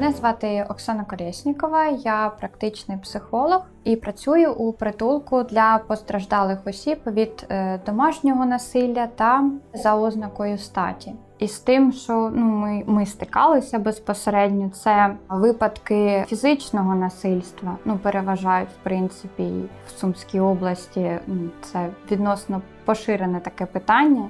Мене звати Оксана Колєснікова, я практичний психолог і працюю у притулку для постраждалих осіб від е, домашнього насилля та за ознакою статі. І з тим, що ну ми, ми стикалися безпосередньо, це випадки фізичного насильства. Ну переважають в принципі в Сумській області. ну, Це відносно поширене таке питання.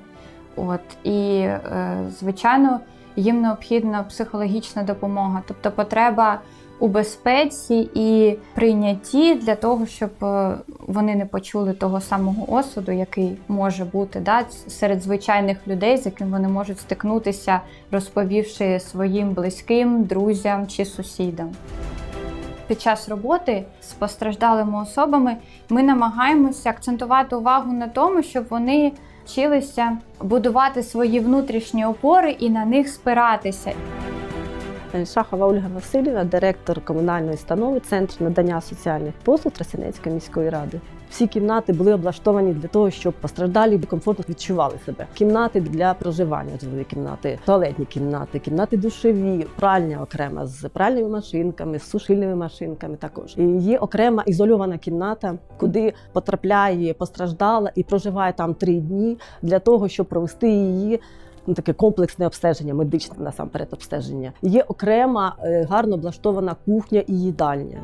От і е, звичайно, їм необхідна психологічна допомога, тобто потреба у безпеці і прийнятті для того, щоб е, вони не почули того самого осуду, який може бути да, серед звичайних людей, з яким вони можуть стикнутися, розповівши своїм близьким, друзям чи сусідам. Під час роботи з постраждалими особами ми намагаємося акцентувати увагу на тому, щоб вони вчилися будувати свої внутрішні опори і на них спиратися. Шахова Ольга Васильівна, директор комунальної установи Центр надання соціальних послуг Тростянецької міської ради. Всі кімнати були облаштовані для того, щоб постраждалі комфортно відчували себе. Кімнати для проживання, житлові кімнати, туалетні кімнати, кімнати душові, пральня окрема з пральними машинками, з сушильними машинками. Також і є окрема ізольована кімната, куди потрапляє постраждала і проживає там три дні для того, щоб провести її ну, таке комплексне обстеження, медичне насамперед обстеження. Є окрема е, гарно облаштована кухня і їдальня.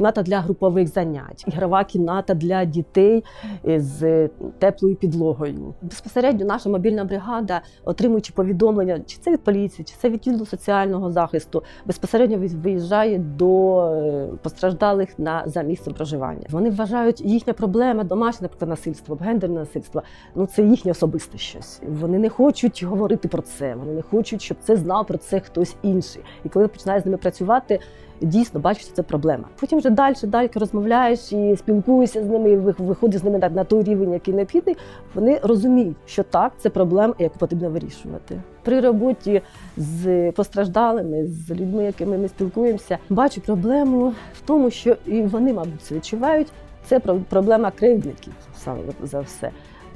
Кімната для групових занять, ігрова кімната для дітей з теплою підлогою. Безпосередньо наша мобільна бригада, отримуючи повідомлення, чи це від поліції, чи це від соціального захисту, безпосередньо виїжджає до е, постраждалих на за місцем проживання. Вони вважають їхня проблема, домашнє наприклад, насильство, гендерне насильство. Ну це їхнє особисте щось. Вони не хочуть говорити про це. Вони не хочуть, щоб це знав про це хтось інший. І коли починаєш з ними працювати, дійсно бачиш, що це проблема. Потім вже далі, далі розмовляєш і спілкуєшся з ними, і виходиш з ними на, той рівень, який необхідний. Вони розуміють, що так, це проблема, яку потрібно вирішувати. При роботі з постраждалими, з людьми, якими ми спілкуємося, бачу проблему в тому, що і вони, мабуть, це відчувають. Це про- проблема кривдників саме за все.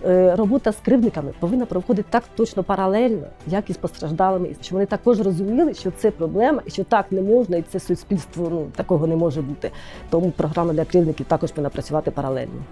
Е, Робота з кривдниками повинна проходити так точно паралельно, як і з постраждалими, і щоб вони також розуміли, що це проблема, і що так не можна, і це суспільство ну такого не може бути. Тому програма для кривдників також повинна працювати паралельно.